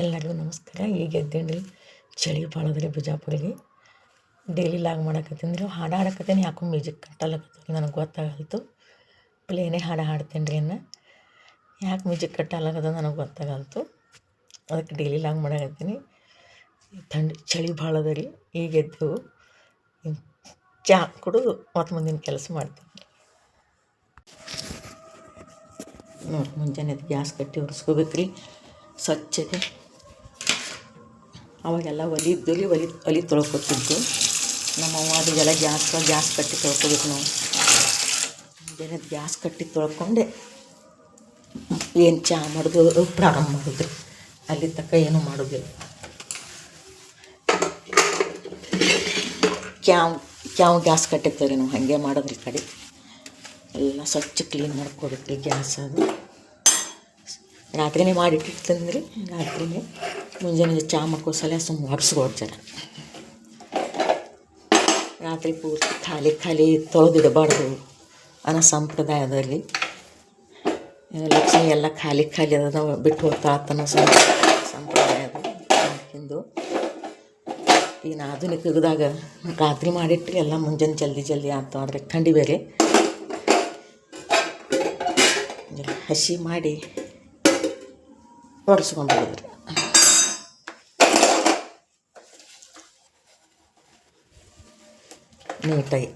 ಎಲ್ಲರಿಗೂ ನಮಸ್ಕಾರ. ಈಗ ಎದ್ದೇನ್ರಿ ಚಳಿ ಭಾಳ ಅದ ರೀ ಬಿಜಾಪುರಿಗೆ ಡೈಲಿ ಲಾಗ್ ಮಾಡಕತ್ತೀನಿ ರೀ ಹಾಡು ಹಾಡಕತ್ತೇನೆ, ಯಾಕೋ ಮ್ಯೂಸಿಕ್ ಕಟ್ಟಲಕತ್ತೀನಿ ನನಗೆ ಗೊತ್ತಾಗಲ್ತು. ಪ್ಲೇನೇ ಹಾಡು ಹಾಡ್ತೇನೆ ರೀ ಇನ್ನು. ಯಾಕೆ ಮ್ಯೂಸಿಕ್ ಕಟ್ಟಲಾಗದ ನನಗೆ ಗೊತ್ತಾಗಲ್ತು. ಅದಕ್ಕೆ ಡೈಲಿ ಲಾಗ್ ಮಾಡಕತ್ತೀನಿ. ಥಂಡಿ ಚಳಿ ಭಾಳ ಅದ ರೀ ಈಗ ಎದ್ದು ಚಾ ಕುಡಿದು ಮತ್ತು ಮುಂದಿನ ಕೆಲಸ ಮಾಡ್ತೀನಿ. ನೋಡಿ ಮುಂಜಾನೆ ಅದು ಗ್ಯಾಸ್ ಕಟ್ಟಿ ಒರೆಸ್ಕೋಬೇಕು ರೀ ಸ್ವಚ್ಛಗೆ ಅವಾಗೆಲ್ಲ ಒಲಿ ಇದ್ದಲ್ಲಿ ಒಲಿ ಒಲಿ ತೊಳ್ಕೊತಿದ್ದು. ನಮ್ಮವ್ವ ಅದೆಲ್ಲ ಗ್ಯಾಸ್ ಗ್ಯಾಸ್ ಕಟ್ಟಿ ತೊಳ್ಕೊಬೇಕು ನಾವು. ಬೇರೆ ಗ್ಯಾಸ್ ಕಟ್ಟಿ ತೊಳ್ಕೊಂಡೆ. ಏನು ಚಹಾ ಮಾಡೋದು ಪ್ರಾರಂಭ ಮಾಡೋದು ಅಲ್ಲಿ ತಕ್ಕ ಏನೂ ಮಾಡೋದಿಲ್ಲ. ಕ್ಯಾವ್ ಕ್ಯಾವ್ ಗ್ಯಾಸ್ ಕಟ್ಟಿರ್ತೀವಿ ರೀ ನಾವು? ಹಾಗೆ ಮಾಡೋದ್ರ ಕಡೆ. ಎಲ್ಲ ಸ್ವಚ್ಛ ಕ್ಲೀನ್ ಮಾಡ್ಕೋಬೇಕು ರೀ ಗ್ಯಾಸ್ ಅದು. ರಾತ್ರಿನೇ ಮಾಡಿಟ್ಟಿರ್ತಂದ್ರೆ ರಾತ್ರಿನೇ ಮುಂಜಾನೆ ಚಹಾ ಮಕ್ಕೋ ಸಲ ಸುಮ್ಮನೆ ರಾತ್ರಿ ಪೂರ್ತಿ ಖಾಲಿ ಖಾಲಿ ತೊಳೆದಿಡಬಾರ್ದು ಅನ್ನೋ ಸಂಪ್ರದಾಯದಲ್ಲಿ ಲಕ್ಷ್ಮಿ ಎಲ್ಲ ಖಾಲಿ ಖಾಲಿ ಅದ ಬಿಟ್ಟು ಹೋಗ್ತಾ ಅನ್ನೋ ಸಂಪ್ರದಾಯ ಅದು ಇನ್ನು ಆಧುನಿಕ ಯುಗದಾಗ ರಾತ್ರಿ ಮಾಡಿಟ್ಟು ಎಲ್ಲ ಮುಂಜಾನೆ ಜಲ್ದಿ ಜಲ್ದಿ ಆಯ್ತು ಆದರೆ ಖಂಡಿ ಬೇರೆ ಹಸಿ ಮಾಡಿ കുറച്ച് കൊണ്ടുപോയി തരും. നീട്ടായി.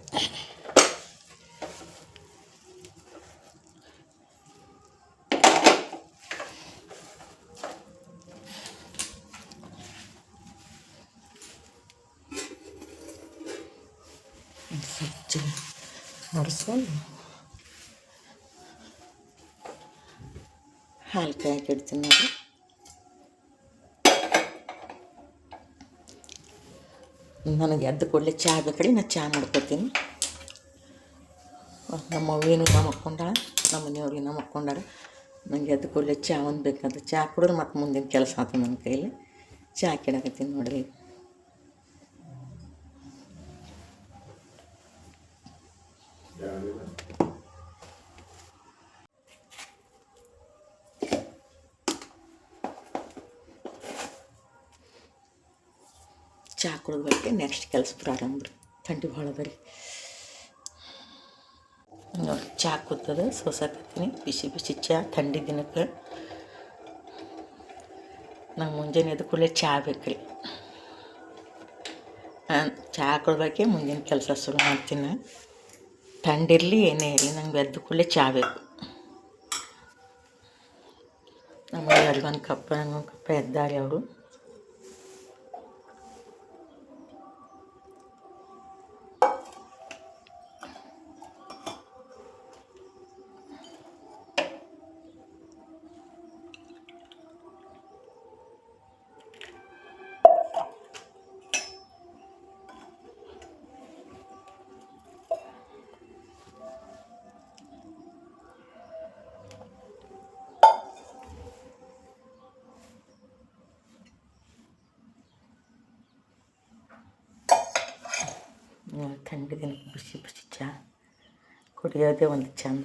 ನನಗೆ ಎದ್ದು ಕೂಡಲೇ ಚಹಾ ಬೇಕಡಿ ನಾನು ಚಹಾ ಮಾಡ್ಕೊತೀನಿ. ನಮ್ಮ ಅವ್ವೇನು ನಮ್ಮ ಮಕ್ಕೊಂಡಾಳ ನಮ್ಮ ಮನೆಯವ್ರಿಗೆ ನಾ ಮಕ್ಕೊಂಡಾರ ನನಗೆ ಎದ್ದು ಕೂಡಲೇ ಚಹಾ ಒಂದು ಬೇಕಂತ ಚಹಾ ಕುಡಿದ್ರೆ ಮತ್ತೆ ಮುಂದಿನ ಕೆಲಸ ಆಯ್ತು ನನ್ನ ಕೈಯಲ್ಲಿ ಚಹಾ ಕೆಡಕತ್ತೀನಿ ನೋಡಿರಿ. ಚಹಾ ಕುಡಿದ ನೆಕ್ಸ್ಟ್ ಕೆಲಸ ಪ್ರಾರಂಭ ರೀ ಥಂಡಿ ಭಾಳ ಅದ ರೀ. ನೋಡಿ ಚಹಾ ಕೂತದ ಸೋಸಾಕತ್ತೀನಿ ಬಿಸಿ ಬಿಸಿ ಚಹಾ ಥಂಡಿ ದಿನಕ್ಕೆ. ನಂಗೆ ಮುಂಜಾನೆ ಎದ್ದು ಕೂಡಲೇ ಚಹಾ ಬೇಕು ರೀ. ಚಹಾ ಕೊಡ್ಬೇಕೆ ಮುಂದಿನ ಕೆಲಸ ಶುರು ಮಾಡ್ತೀನಿ. ಥಂಡಿರಲಿ ಏನೇ ಇರಲಿ, ನಂಗೆ ಎದ್ದು ಕೂಡಲೇ ಚಹಾ ಬೇಕು. ನಮ್ಮ ಒಂದು ಕಪ್ಪ ಒಂದು ಕಪ್ಪ ಎದ್ದಾರೆ ಅವರು. ಥಂಡಿ ದಿನಕ್ಕೆ ಬಿಸಿ ಬಿಸಿ ಚಹಾ ಕುಡಿಯೋದೇ ಒಂದು ಚಂದ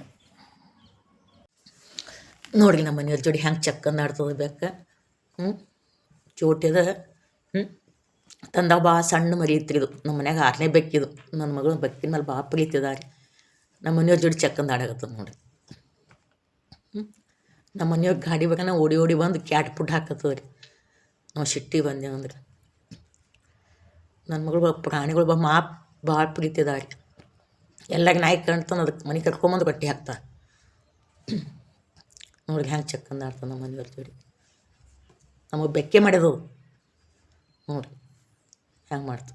ನೋಡಿ ನಮ್ಮ ಮನೆಯವ್ರ ಜೋಡಿ ಹೆಂಗೆ ಚಕ್ಕಂದು ಆಡ್ತದೆ ಬೇಕ ಹ್ಞೂ ಚೋಟ್ಯದ ಹ್ಞೂ ತಂದ ಬಾ ಸಣ್ಣ ಮರಿ ಇತ್ತಿದು ನಮ್ಮ ಮನ್ಯಾಗ ಆರನೇ ಬೆಕ್ಕಿದು ನನ್ನ ಮಗಳು ಬೆಕ್ಕಿನ ಮೇಲೆ ಬಾ ಪ್ರೀತಿದಾರೆ ನಮ್ಮ ಮನೆಯವ್ರ ಜೋಡಿ ಚಕ್ಕಂದು ಆಡಾಕತ್ತದ ನೋಡಿ ಹ್ಞೂ ನಮ್ಮ ಮನೆಯವ್ರ ಗಾಡಿ ಬೇಕನ ಓಡಿ ಓಡಿ ಬಂದು ಕ್ಯಾಟ್ ಪುಡ್ ಹಾಕತ್ತದ ರೀ ನಾವು ಸಿಟ್ಟಿ ಬಂದೇವು ಅಂದ್ರೆ ನನ್ನ ಮಗಳು ಪ್ರಾಣಿಗಳು ಬಾ ಮಾ ಭಾಳ ಪ್ರೀತಿ ಅದಾವ ರೀ ಎಲ್ಲಾಗ ನಾಯಿ ಕಣ್ತಾನೆ ಅದಕ್ಕೆ ಮನೆ ಕರ್ಕೊಂಬಂದು ಕಟ್ಟಿ ಹಾಕ್ತಾ ನೋಡಿ ಹ್ಯಾಂಗೆ ಚಕ್ಕಂದ ಆಡ್ತಾನೆ ನಮ್ಮ ಮನೆಯವ್ರ ಜೋಡಿ. ನಮಗೆ ಬೆಕ್ಕೆ ಮಾಡಿದವು ನೋಡಿರಿ ಹ್ಯಾಂಗೆ ಮಾಡ್ತು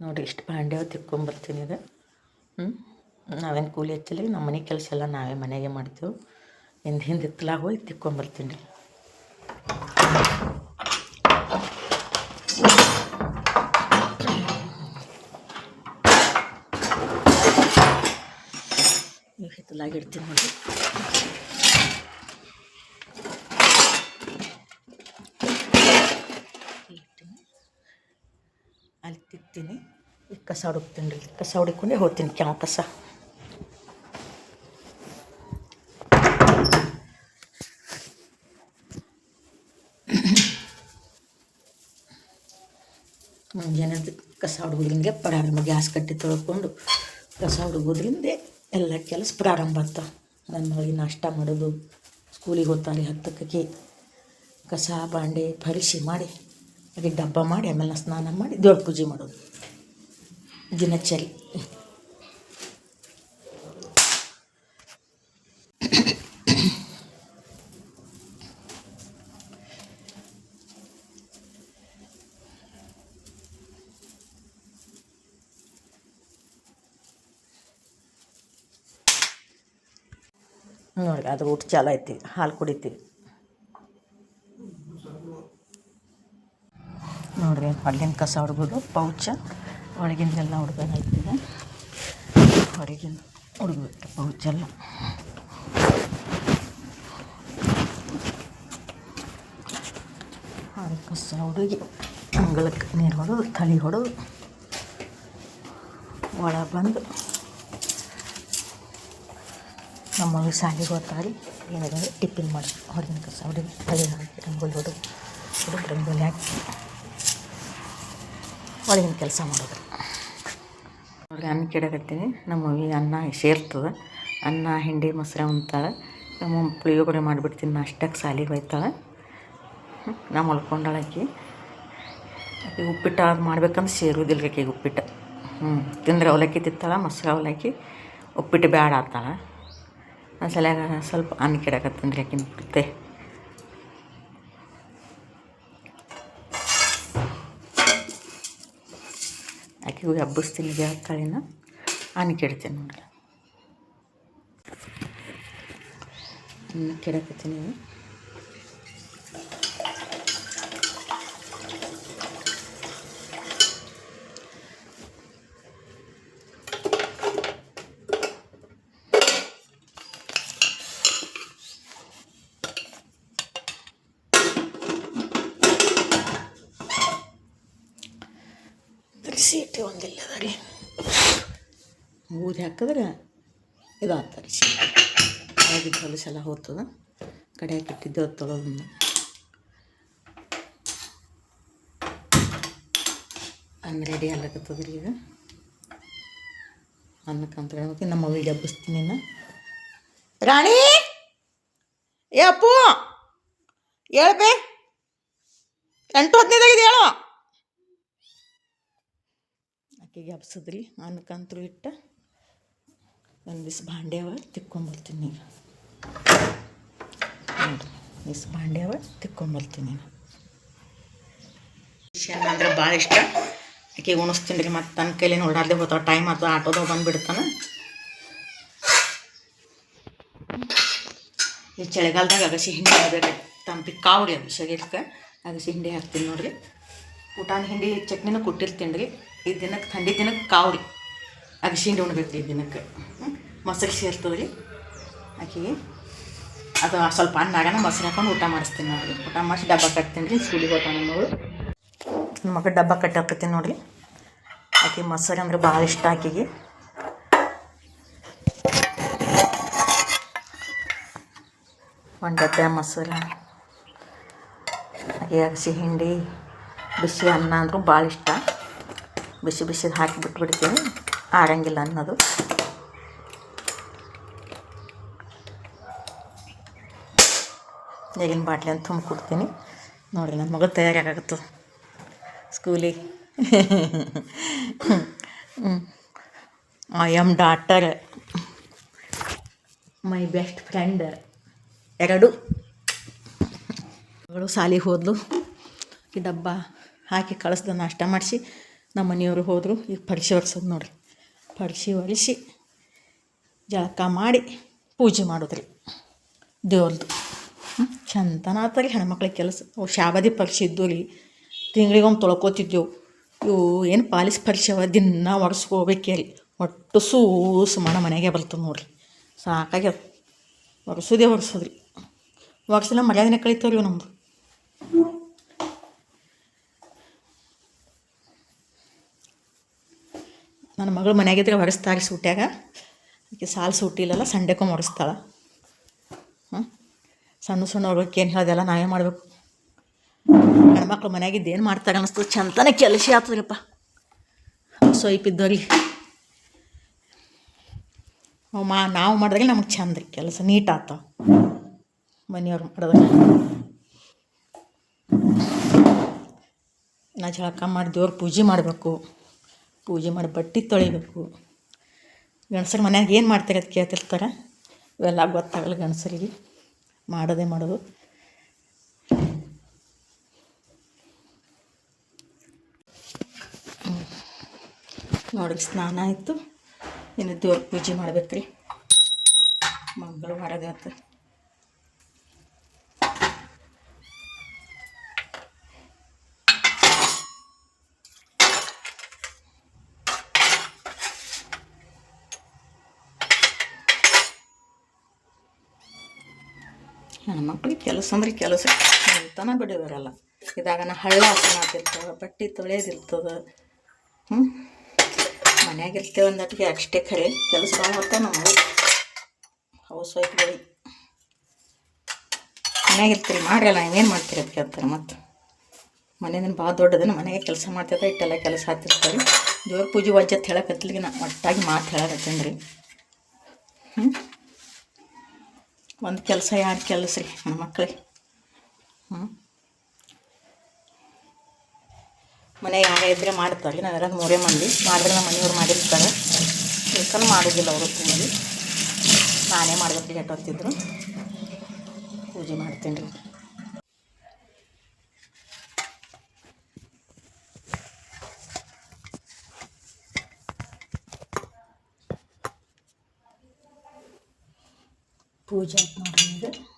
ನೋಡಿ ಇಷ್ಟು ಪಾಂಡ್ಯ ತಿಕ್ಕೊಂಬರ್ತೀನಿ ಇದು ಹ್ಞೂ ನಾವೇನು ಕೂಲಿ ಹಚ್ಚಲಿ ನಮ್ಮ ಮನೆ ಕೆಲಸ ಎಲ್ಲ ನಾವೇ ಮನೆಗೆ ಮಾಡ್ತೇವೆ. ಹಿಂದೆ ಹಿಂದೆ ಇತ್ತಲಾಗ ಹೋಗಿ ತಿಕ್ಕೊಂಬರ್ತೀನಿ ಅಸಲಾಗಿ ಇಡ್ತೀನಿ ನೋಡಿ. ಅಲ್ಲಿ ತಿಕ್ತೀನಿ. ಈ ಕಸ ಹುಡುಕ್ತೀನಿ ಕಸ ಹುಡುಕೊಂಡೇ ಹೋಗ್ತೀನಿ ಕೆವ ಕಸ. ಮುಂಜಾನೆ ಕಸ ಹುಡುಗೋದ್ರಿಂದ ಪಡಾರ ಗ್ಯಾಸ್ ಕಟ್ಟಿ ತೊಳ್ಕೊಂಡು ಕಸ ಹುಡುಗೋದ್ರಿಂದ ಎಲ್ಲ ಕೆಲಸ ಪ್ರಾರಂಭ ಆಗ್ತಾವೆ ನನ್ನ ಮಗಳಿಗೆ ನಾಷ್ಟ ಮಾಡೋದು, ಸ್ಕೂಲಿಗೆ ಹೋಗ್ತಾರೆ ಹತ್ತಕ್ಕೆ. ಕಸ, ಬಾಂಡೆ ಪರಿಸಿ ಮಾಡಿ, ಅದಕ್ಕೆ ಡಬ್ಬ ಮಾಡಿ, ಆಮೇಲೆ ಸ್ನಾನ ಮಾಡಿ ದೇವ್ರ ಪೂಜೆ ಮಾಡೋದು. ದಿನಚರಿ. ನೋಡಿ, ಅದು ಊಟ ಚಾಲ ಐತಿ ಹಾಲು ಕುಡಿತೀವಿ. ನೋಡ್ರಿ ಹೊರಗಿನ ಕಸ ಹುಡುಗೋದು ಪೌಚ. ಒಳಗಿಂದೆಲ್ಲ ಹುಡ್ಬೇಕಾಗ್ತದೆ ಹೊರಗಿಂದ ಹುಡುಗಬೇಕು ಪೌಚೆಲ್ಲ ಹೊರಗೆ ಕಸ ಹುಡುಗಿ, ಅಂಗಳಕ್ಕೆ ನೀರು ಹೊಡೆದು, ತಳಿ ಹೊಡೆದು ಒಳ ಬಂದು ನಮ್ಮ ಮಗಳು ಶಾಲೆಗೆ ಹೋಗ್ತಾರೆ. ಏನಾದ್ರು ಟಿಫಿನ್ ಮಾಡಿ. ಹೊರಗಿನ ಕಸ ಹೊಡೆದು ತಳಿ ಹಾಕಿ ರಂಗೋಲಿ ಹೊಡೆದು ಹುಡುಗ ರಂಗೋಲಿ ಹಾಕಿ ಒಳಗಿನ ಕೆಲಸ ಮಾಡೋದು. ಅವ್ರಿಗೆ ಅನ್ನ ಕೆಡಕತ್ತೀನಿ ನಮ್ಮ ಮಮ್ಮಿ ಅನ್ನ ಸೇರ್ತದೆ. ಅನ್ನ, ಹಿಂಡಿ, ಮೊಸರು ಉಣ್ತಾಳೆ. ನಮ್ಮ ಪುಳಿಯೋಗರೆ ಮಾಡಿಬಿಡ್ತೀನಿ. ನಾಷ್ಟಕ್ಕೆ ಸಾಲಿಗೆ ಹೋಯ್ತಾಳೆ. ನಾ ಮಲ್ಕೊಂಡಾಳ ಆಕಿ. ಆಕೆ ಉಪ್ಪಿಟ್ಟು ಅದು ಮಾಡ್ಬೇಕಂದ್ರೆ ಸೇರೋದಿಲ್ಲ ಆಕೆಗೆ ಉಪ್ಪಿಟ್ಟು. ಹ್ಞೂ ತಿಂದರೆ ಅವಲಕ್ಕಿ ತಿಂತಾಳೆ, ಮೊಸರು ಅವಲಕ್ಕಿ. ಉಪ್ಪಿಟ್ಟು ಬೇಡ ಆತಾಳೆ ಆ ಸಲ್ಯಾಗ ಸ್ವಲ್ಪ ಅನ್ನ ಕೆಡಕತ್ತೀನಿ ರೀ ಆಕಿನ ಬಿಡುತ್ತೆ ಆಕೆಗೂ ಹಬ್ಬಿಸ್ತೀನಿ ಕಾಳಿನ ಅನ್ಕಿಡ್ತೀನಿ ಕೆಡ್ತೀನಿ ನೋಡ್ರಿ. ಅನ್ನ ಕೆಡಕತ್ತೀನಿ. ಊದಿ ಹಾಕಿದ್ರೆ ಇದಾಗ್ತದೆ ತರಿಸಿ ಆಗಿದ್ದು ಹೊಲಸು ಹೋಗ್ತದ. ಕಡೆ ಇಟ್ಟಿದ್ದು ಅದು ತೊಳೋದನ್ನ ಅನ್ನ ರೆಡಿ ಆಗ್ಲಕತ್ತದ ರೀ ಈಗ. ಅನ್ನಕ್ಕೆ ಅಂತ ಹೇಳ್ಬೇಕು. ನಮ್ಮ ಮಗಳಿಗೆ ಹಬ್ಬಿಸ್ತೀನಿ ರಾಣಿ! ಏ ಅಪ್ಪು! ಹೇಳ್ಬೇ ಎಂಟು ಹದಿನೈದಾಗಿದೆ ಹೇಳು. ಆಕೆಗೆ ಹಬ್ಸದ್ರಿ. ಅನ್ನಕ್ಕಂತೂ ಇಟ್ಟು. ಒಂದು ಬಿಸಿ ಭಾಂಡೆ ಅವ ತಿಕ್ಕೊಂಬರ್ತೀನಿ ಈಗ ನೋಡಿರಿ ಭಾಂಡೆ ಅವ ತಿಕ್ಕೊಂಬರ್ತೀನಿ ನಾನು. ಅನ್ನ ಅಂದ್ರೆ ಭಾಳ ಇಷ್ಟ. ಆಕೆ ಉಣಿಸ್ತೀನಿ ರೀ ಮತ್ತು ತನ್ನ ಕೈಲಿ ಓಡಾಡದೆ ಹೋಗ್ತಾವ ಟೈಮ್ ಆಯ್ತು ಆಟೋದಾಗ ಬಂದುಬಿಡ್ತಾನೆ. ಈ ಚಳಿಗಾಲದಾಗ ಅಗಸಿ ಹಿಂಡಿ ಹಾಕ್ಬೇಕು, ತಂಪಿ ಕಾವ್ರಿ ಅದು ಶರೀರಕ್ಕೆ. ಅಗಸಿ ಹಿಂಡಿ ಹಾಕ್ತೀನಿ ನೋಡ್ರಿ. ಊಟನ ಹಿಂಡಿ, ಚಟ್ನಿನೂ ಕೊಟ್ಟಿರ್ತೀನಿ ರೀ. ಈ ದಿನಕ್ಕೆ, ಥಂಡಿ ದಿನಕ್ಕೆ ಕಾವ್ರಿ. ಅಗಸಿ ಹಿಂಡಿ ಉಣ್ಬೇಕು ರೀ ದಿನಕ್ಕೆ. ಮೊಸರು ಸೇರ್ತದೆ ರೀ ಆಕೆಗೆ ಅದು ಸ್ವಲ್ಪ ಅನ್ನಾಗನ ಮೊಸರು ಹಾಕೊಂಡು ಊಟ ಮಾಡಿಸ್ತೀನಿ ನೋಡ್ರಿ. ಊಟ ಮಾಡಿಸಿ ಡಬ್ಬ ಕಟ್ತೀನಿ ರೀ, ಸ್ಕೂಲಿಗೆ ಹೋಗ್ತಾನೆ ಮಗಳು ನನ್ನ ಮಗ ಡಬ್ಬ ಕಟ್ಟಾಕತ್ತೀನಿ ನೋಡ್ರಿ. ಆಕೆ ಮೊಸರು ಅಂದ್ರೆ ಭಾಳ ಇಷ್ಟ ಆಕೆಗೆ. ಒಂದು ಡಬ್ಬೆ ಮೊಸರು. ಆಕೆ ಅಗಸಿ ಹಿಂಡಿ, ಬಿಸಿ ಅನ್ನ ಅಂದರೂ ಭಾಳ ಇಷ್ಟ. ಬಿಸಿ ಬಿಸಿ ಹಾಕಿ ಆರಂಗಿಲ್ಲ ಅನ್ನೋದು ನೀರಿನ ಬಾಟ್ಲಿ ಅಂತ ತುಂಬಿಕೊಡ್ತೀನಿ ನೋಡಿರಿ ನನ್ನ ಮಗಳು ತಯಾರಾಗತ್ತು ಸ್ಕೂಲಿಗೆ I am daughter my best friend ಎರಡು ಮಗಳು ಸಾಲಿಗೆ ಹೋದ್ಲು. ಈ ಡಬ್ಬ ಹಾಕಿ ಕಳಿಸ್ದ ನಾಷ್ಟ ಮಾಡಿಸಿ ನಮ್ಮ ಮನೆಯವರು ಹೋದರು. ಈಗ ಪರೀಕ್ಷೆ ಒರೆಸೋದು ನೋಡಿರಿ. ಪರೀಕ್ಷೆ ಒರೆಸಿ ಜಳಕ ಮಾಡಿ ಪೂಜೆ ಮಾಡೋದ್ರಿ. ದೇವ್ರದ್ದು. ಚಂದನ ಆತ ರೀ ಹೆಣ್ಮಕ್ಳಿಗೆ ಕೆಲಸ. ಅವು ಶಾಬದಿ ಪರಿಶಿ ಇದ್ದು ರೀ. ತಿಂಗಳಿಗೊಮ್ಮೆ ತೊಳ್ಕೊತಿದ್ದೆವು. ಇವು ಏನು ಪಾಲಿಸ್ ಪರಿಶವ ದಿನ ಒರೆಸ್ಕೋಬೇಕೇ ರೀ ಒಟ್ಟು ಸೂಸು ಮಾಡ ಮನೆಗೆ ಬರ್ತದೆ ನೋಡ್ರಿ. ಸಾಕಾಗ್ಯದ. ಒರೆಸೋದೇ ಒರೆಸೋದ್ರಿ. ಒರೆಸಿಲ್ಲ ಮರ್ಯಾದನೆ ಕಳಿತಾವ್ರಿ ನಮ್ಮದು ನನ್ನ ಮಗಳು ಮನೆಯಾಗಿದ್ರೆ ಹೊರೆಸ್ತಾರೆ ಸೂಟ್ಯಾಗ. ಅದಕ್ಕೆ ಸಾಲು ಸೂಟಿಲ್ಲಲ್ಲ ಸಂಡೆಕೂ ಹೊಡೆಸ್ತಾಳೆ ಹ್ಞೂ ಸಣ್ಣ ಸಣ್ಣ ಅವ್ರಿಗೆ ಏನು ಹೇಳ್ದೆಲ್ಲ ನಾವೇ ಮಾಡಬೇಕು. ಹೆಣ್ಮಕ್ಳು ಮನೆಯಾಗಿದ್ದು ಏನು ಮಾಡ್ತಾರೆ ಅನ್ನಿಸ್ತದೆ ಚಂತನ ಕೆಲಸ ಆಗ್ತದ್ರಿಪ್ಪ. ಸೊಯ್ಪ್ ಇದ್ದವ್ರಿ ಮಾ, ನಾವು ಮಾಡಿದ್ರೆ ನಮಗೆ ಚಂದ ಕೆಲಸ, ನೀಟ್ ಆಗ್ತಾವ ಮನೆಯವ್ರು ಮಾಡಿದಾಗ. ನಾ ಜಳಕ ಮಾಡಿ ದೇವ್ರ ಪೂಜೆ ಮಾಡಬೇಕು. ಪೂಜೆ ಮಾಡಿ ಬಟ್ಟೆ ತೊಳಿಬೇಕು. ಗಂಡಸ್ರ ಮನ್ಯಾಗ ಏನು ಮಾಡ್ತಾರೆ ಅದು ಕೇಳ್ತಿರ್ತಾರೆ? ಇವೆಲ್ಲ ಗೊತ್ತಾಗಲ್ಲ ಗಂಡಸರಿಗೆ. ಮಾಡೋದೇ ಮಾಡೋದು. ನೋಡಿ ಸ್ನಾನ ಆಯಿತು. ಇನ್ನು ದೇವ್ರ ಪೂಜೆ ಮಾಡ್ಬೇಕು ರೀ ಮಂಗಳವಾರ ಇವತ್ತು ಹೆಣ್ಮಕ್ಳಿಗೆ ಕೆಲಸ ಅಂದ್ರೆ ಕೆಲಸ. ನಿಲ್ತಾನ ಇದಾಗ ಇದಾಗನ ಹಳ್ಳ ಹಾಕೋತಿರ್ತವೆ ಬಟ್ಟೆ ತೊಳೆಯೋದಿರ್ತದೆ ಹ್ಞೂ ಮನ್ಯಾಗ ಇರ್ತೇವೆ ಅಂದಟ್ಟಿಗೆ ಅಷ್ಟೇ ಖರೆ ಕೆಲಸ ಭಾಳ ನಮ್ಮ ನಮಗೆ ಹೌಸ್ ವೈಫ್ಗಳಿಗೆ ಮನ್ಯಾಗ ಇರ್ತೀರಿ ಮಾಡ್ರಲ್ಲ ಏನು ಮಾಡ್ತೀರಿ ಅಂತ ಕೇಳ್ತಾರೆ ಮತ್ತು. ಮನೆಯಿಂದ ಭಾಳ ದೊಡ್ಡದನ್ನ ಮನೆಗೆ ಕೆಲಸ ಮಾಡ್ತಿದ್ದೆ, ಇಟ್ಟೆಲ್ಲ ಕೆಲಸ ಹತ್ತಿರ್ತಾರೆ ದೇವ್ರ ಪೂಜೆ ವಜ್ಜತ್ ಹೇಳಕತ್ಲಿಗೆ ನಾ ಒಟ್ಟಾಗಿ ಮಾತು ಹೇಳಕತ್ತೀನಿ ರೀ. ಹ್ಞೂ ಒಂದು ಕೆಲಸ ಯಾರು ಕೆಲಸ ರೀ ಹೆಣ್ಮಕ್ಳಿಗೆ ಹ್ಞೂ ಮನೆ ಯಾರೇ ಇದ್ದರೆ ಮಾಡ್ತಾರೆ. ನಾವು ಇರೋದು ಮೂರೇ ಮಂದಿ. ಮಾಡಿದ್ರೆ ನಮ್ಮ ಮನೆಯವ್ರು ಮಾಡಿರ್ತಾರೆ. ಕೆಲಸನೂ ಮಾಡೋದಿಲ್ಲ ಅವರು ಪೂಜೆ ನಾನೇ ಮಾಡ್ಬೇಕು ಎಟ್ಟೊತ್ತಿದ್ರು ಪೂಜೆ ಮಾಡ್ತೀನಿ ರೀ. ಪೂಜೆ ಆಯ್ತು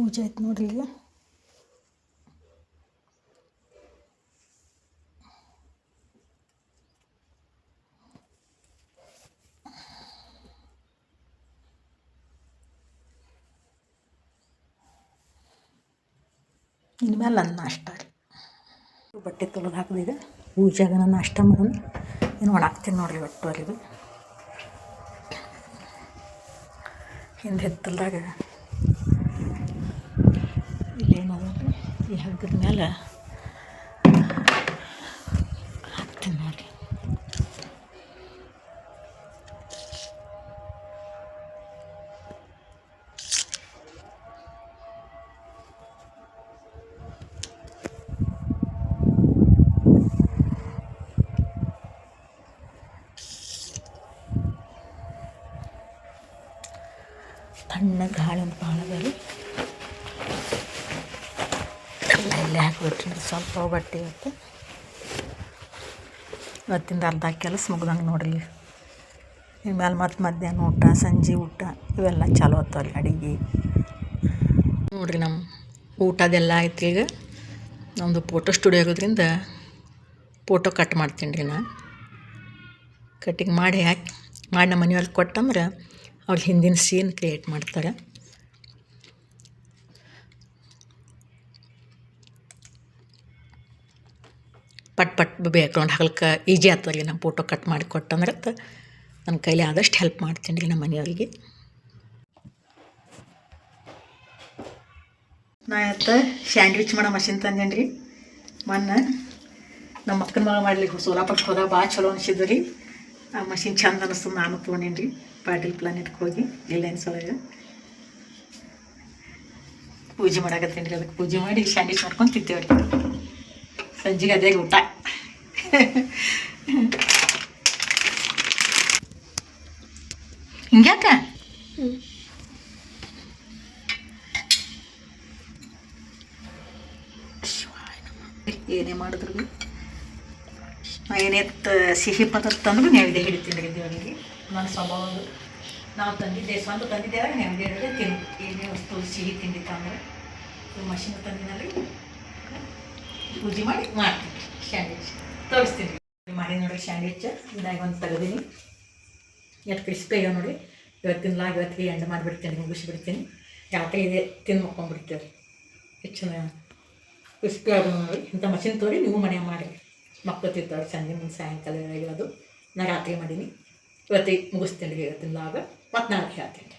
ಪೂಜೆ ಆಯ್ತು ಈಗ ಇನ್ಮೇಲೆ ನನ್ನ ನಾಷ್ಟ ರೀ. ಬಟ್ಟೆ ತೊಳೆದು ಹಾಕಿದೆ ಪೂಜೆಗೆ ನಾನು ನಾಷ್ಟ ಮಾಡೋಣ. ಇನ್ನು ಒಣಾಕ್ತೀನಿ ನೋಡಿರಿ ಒಟ್ಟು ಅಲ್ಲಿದು ಹಿಂದೆ ಹಿತ್ತಲ್ದಾಗ ಈ ಹಗ್ಗದ ಮೇಲೆ ಹಾಕ್ತೀನಿ ನೋಡ್ರಿ ತಣ್ಣ ಗಾಳಿ ಒಂದು ಭಾಳ ಅದ ರೀ ಎಲ್ಲ ಹಾಕಿಬಿಟ್ರಿ. ಸ್ವಲ್ಪ ಬಟ್ಟೆ ಇವತ್ತು. ಇವತ್ತಿಂದ ಅರ್ಧ ಕೆಲಸ ಮುಗ್ದಂಗೆ ನೋಡ್ರಿ ಇನ್ಮೇಲೆ ಮತ್ತೆ ಮಧ್ಯಾಹ್ನ ಊಟ, ಸಂಜೆ ಊಟ, ಇವೆಲ್ಲ ಚಾಲು ಆಗ್ತಾವ್ರಿ ಅಡಿಗೆ. ನೋಡ್ರಿ ನಮ್ಮ ಊಟದೆಲ್ಲ ಆಯ್ತು ಈಗ. ನಮ್ಮದು ಫೋಟೋ ಸ್ಟುಡಿಯೋ ಆಗೋದ್ರಿಂದ ಫೋಟೋ ಕಟ್ ಮಾಡ್ತೀನಿ ರೀ ನಾ. ಕಟ್ಟಿಂಗ್ ಮಾಡಿ ಹಾಕಿ, ಮಾಡಿ ನಮ್ಮ ಮನೆಯವ್ರಿಗೆ ಕೊಟ್ಟಂದ್ರೆ ಅವ್ರು ಹಿಂದಿನ ಸೀನ್ ಕ್ರಿಯೇಟ್ ಮಾಡ್ತಾರೆ. ಪಟ್ ಪಟ್ ಬ್ಯಾಕ್ಗ್ರೌಂಡ್ ಹಾಕಲಿಕ್ಕೆ ಈಜಿ ಆಗ್ತದಲ್ಲಿ ನಮ್ಮ ಫೋಟೋ ಕಟ್ ಮಾಡಿ ಕೊಟ್ಟಂದ್ರೆ ನನ್ನ ಕೈಲಿ ಆದಷ್ಟು ಹೆಲ್ಪ್ ಮಾಡ್ತೀನಿ ರೀ ನಮ್ಮ ಮನೆಯವ್ರಿಗೆ. ನಾ ಇವತ್ತು ಸ್ಯಾಂಡ್ವಿಚ್ ಮಾಡೋ ಮಷಿನ್ ತಂದೇನಿ ರೀ. ಮೊನ್ನೆ ನಮ್ಮ ಅಕ್ಕನ ಮಗ ಮಾಡ್ಲಿಕ್ಕೆ ಸೋಲಾಪುರಕ್ಕೆ ಹೋದಾಗ ಭಾಳ ಚಲೋ ಅನಿಸಿದ್ದು ರೀ. ಆ ಮಷಿನ್ ಚಂದ ಅನಿಸ್ತು ನಾನು ತೊಗೊಂಡೇನಿ ರೀ. ಪಾಟೀಲ್ ಪ್ಲಾನೆಟ್ಗೆ ಹೋಗಿ ರಿಲಯನ್ಸ್ ಒಳಗೆ ಪೂಜೆ ಮಾಡಾಕತ್ತೀನಿ ರೀ, ಅದಕ್ಕೆ ಪೂಜೆ ಮಾಡಿ ಸ್ಯಾಂಡ್ವಿಚ್ ಮಾಡ್ಕೊಂಡು ತಿಂತೇವೆ ರೀ. ಸಂಜೆಗೆ ಅದೇ ಊಟ. ಹಿಂಗ್ಯಾಕ? ಏನೇ ಮಾಡಿದ್ರು ಏನೇ ತ- ಸಿಹಿ ಪದಾರ್ಥ ತಂದ್ರು ನೈವೇದ್ಯ ಹಿಡಿತೀನಿ ರೀ ದೇವರಿಗೆ. ನನ್ನ ಸ್ವಭಾವ. ನಾವು ತಂದಿದ್ದೆ ಸ್ವಂತ ತಂದಿದ್ದೆ ನೈವೇದ್ಯ ಹಿಡಿದ್ರೆ ತಿನ್ ಏನೇ ವಸ್ತು ಸಿಹಿ ತಿಂಡಿ ತಂದ್ರೆ ಮಷಿನ್ ತಂದಿನಲ್ಲಿ ಪೂಜೆ ಮಾಡಿ ಮಾಡ್ತೀನಿ. ಸ್ಯಾಂಡ್ವಿಚ್ ತೋರಿಸ್ತೀನಿ. ಮಾಡಿ ನೋಡಿ ಸ್ಯಾಂಡ್ವಿಚ್. ಇದಾಗ ಒಂದು ತೆಗೆದೀನಿ. ಎಷ್ಟು ಕ್ರಿಸ್ಪಿ ಆಗ್ಯಾವ ನೋಡಿ. ಇವತ್ತಿನ ಲಾಗ್ ಇವತ್ತಿಗೆ ಎಂಡ್ ಮಾಡಿಬಿಡ್ತೀನಿ, ಮುಗಿಸ್ಬಿಡ್ತೀನಿ. ರಾತ್ರಿ ಇದೆ ತಿಂದು ಮುಕ್ಕೊಂಡ್ಬಿಡ್ತೀವಿ ಹೆಚ್ಚು ಕ್ರಿಸ್ಪಿ ಆಗ ನೋಡಿ. ಇಂಥ ಮಷಿನ್ ತೋರಿ ನೀವು ಮನೆ ಮಾಡಿ. ಮಕ್ಕಳು ತಿಂತಾರೆ ಸಂಜೆ ಮುಂದೆ ಸಾಯಂಕಾಲ ಇರೋದು ನಾ ರಾತ್ರಿ ಮಾಡೀನಿ. ಇವತ್ತಿಗೆ ಮುಗಿಸ್ತೀನಿ ಇವತ್ತಿನ ಲಾಗ ಮತ್ತು ನಾಳೆ ಹೇಳ್ತೀನಿ.